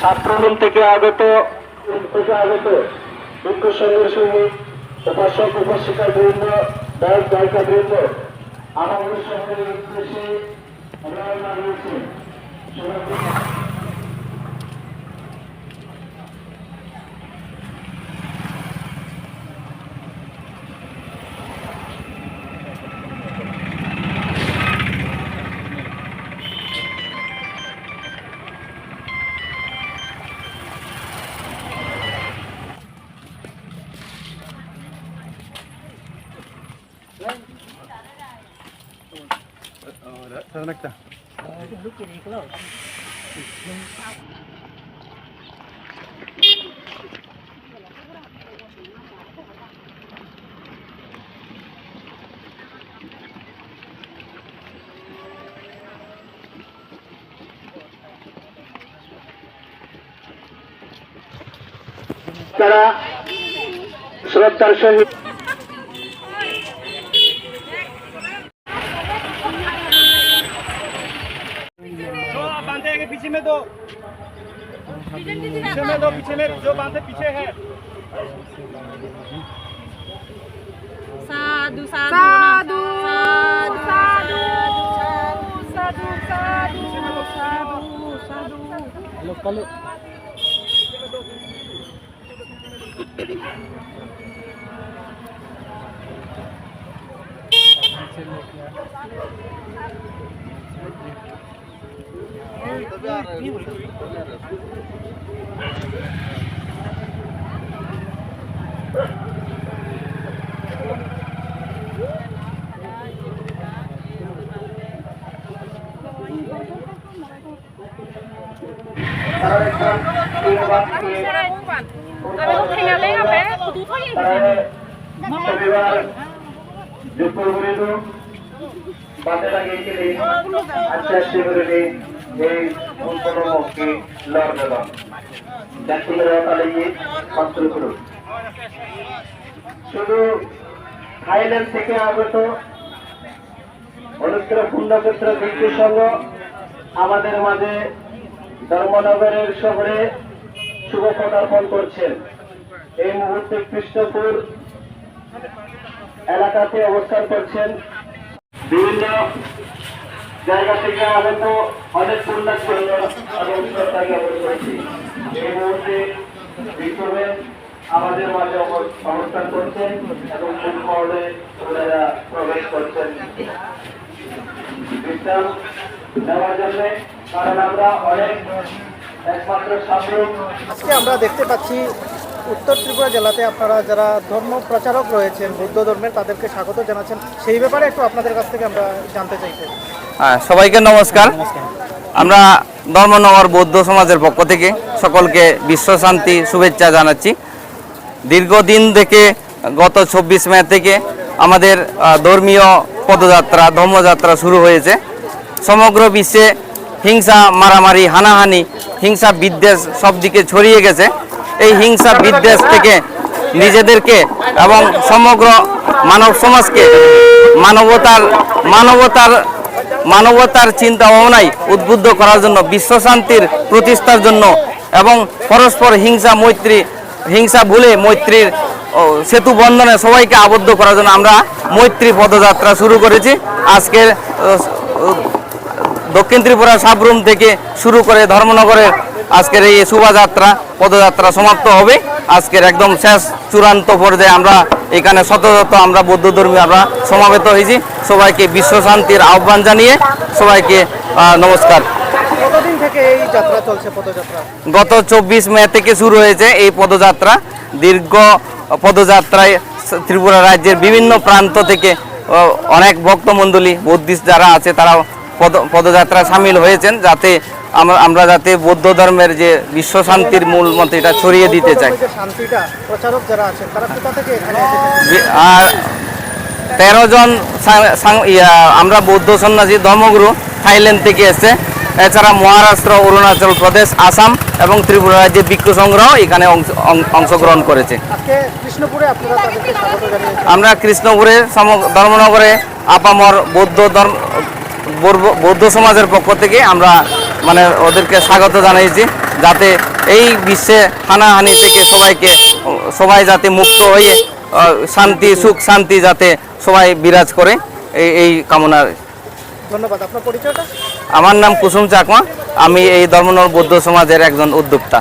ছাত্রলীন থেকে আগত থেকে আগত বিক্ষু সংঘের সঙ্গে উপাসক উপাসিকা বৃন্দ গায়ক গায়িকা বৃন্দ আমাদের সঙ্গে Taranakta. Look at it close. তারা শ্রদ্ধার সহিত पीछे में दो। पीछे में दो पीछे में जो बांधे पीछे है। साधु साधु साधु साधु साधु साधु साधु साधु আমি Tapi kok tinggalnya apa ya? Kudu tuh ya di sini. Mama. এই সম্পূর্ণমুখী লড় দেওয়া জাতীয় তালিয়ে ছাত্র গ্রুপ শুধু থাইল্যান্ড থেকে আগত অনুত্তর পুণ্যক্ষেত্র ভিত্তি সংঘ আমাদের মাঝে ধর্মনগরের শহরে শুভ পদার্পণ করছেন। এই মুহূর্তে কৃষ্ণপুর এলাকাতে অবস্থান করছেন। বিভিন্ন জায়গা থেকে আগত অনেক বিক্ষোভে আমাদের মাঝে অব- অবস্থান করছেন এবং ফুল মহলে ওনারা প্রবেশ করছেন। বিশ্রাম নেওয়ার জন্য কারণ আমরা অনেক একমাত্র সাময়িক আজকে আমরা দেখতে পাচ্ছি উত্তর ত্রিপুরা জেলাতে আপনারা যারা ধর্ম প্রচারক রয়েছেন, বৌদ্ধ ধর্মের, তাদেরকে স্বাগত জানাচ্ছেন। সেই ব্যাপারে একটু আপনাদের কাছ থেকে আমরা জানতে চাইছি হ্যাঁ সবাইকে নমস্কার। আমরা ধর্মনগর বৌদ্ধ সমাজের পক্ষ থেকে সকলকে বিশ্ব শান্তি শুভেচ্ছা জানাচ্ছি। দীর্ঘদিন থেকে, গত চব্বিশ মে থেকে আমাদের ধর্মীয় পদযাত্রা, ধর্মযাত্রা শুরু হয়েছে। সমগ্র বিশ্বে হিংসা, মারামারি, হানাহানি, হিংসা বিদ্বেষ সব দিকে ছড়িয়ে গেছে। এই হিংসা বিদ্বেষ থেকে নিজেদেরকে এবং সমগ্র মানব সমাজকে মানবতার মানবতার মানবতার চিন্তা ভাবনায় উদ্বুদ্ধ করার জন্য, বিশ্ব শান্তির প্রতিষ্ঠার জন্য এবং পরস্পর হিংসা মৈত্রী, হিংসা ভুলে মৈত্রীর সেতু বন্ধনে সবাইকে আবদ্ধ করার জন্য আমরা মৈত্রী পদযাত্রা শুরু করেছি। আজকের দক্ষিণ ত্রিপুরা সাবরুম থেকে শুরু করে ধর্মনগরের আজকের এই শোভাযাত্রা পদযাত্রা সমাপ্ত হবে। আজকের একদম শেষ চূড়ান্ত পর্যায়ে আমরা এখানে শত শত আমরা বৌদ্ধ ধর্মী আমরা সমাবেত হয়েছি। সবাইকে বিশ্ব শান্তির আহ্বান জানিয়ে সবাইকে নমস্কার। গত চব্বিশ মে থেকে শুরু হয়েছে এই পদযাত্রা। দীর্ঘ পদযাত্রায় ত্রিপুরা রাজ্যের বিভিন্ন প্রান্ত থেকে অনেক ভক্তমণ্ডলী বুদ্ধিস্ট যারা আছে তারা পদ পদযাত্রায় সামিল হয়েছেন যাতে আমরা আমরা যাতে বৌদ্ধ ধর্মের যে বিশ্ব শান্তির মূল মন্ত্র এটা ছড়িয়ে দিতে চাই। আর তেরো জন আমরা বৌদ্ধ সন্ন্যাসী ধর্মগুরু থাইল্যান্ড থেকে এসছে। এছাড়া মহারাষ্ট্র অরুণাচল প্রদেশ আসাম এবং ত্রিপুরা রাজ্যের ভিক্ষু সংগ্রহ এখানে অংশগ্রহণ করেছে। আমরা কৃষ্ণপুরে ধর্মনগরে আপামর বৌদ্ধ ধর্ম বৌদ্ধ সমাজের পক্ষ থেকে আমরা মানে ওদেরকে স্বাগত জানিয়েছি যাতে এই বিশ্বে হানাহানি থেকে সবাইকে সবাই যাতে মুক্ত হয়ে শান্তি সুখ শান্তি যাতে সবাই বিরাজ করে এই এই কামনা। ধন্যবাদ আপনার পরিচয়টা? আমার নাম কুসুম চাকমা আমি এই ধর্মনগর বৌদ্ধ সমাজের একজন উদ্যোক্তা।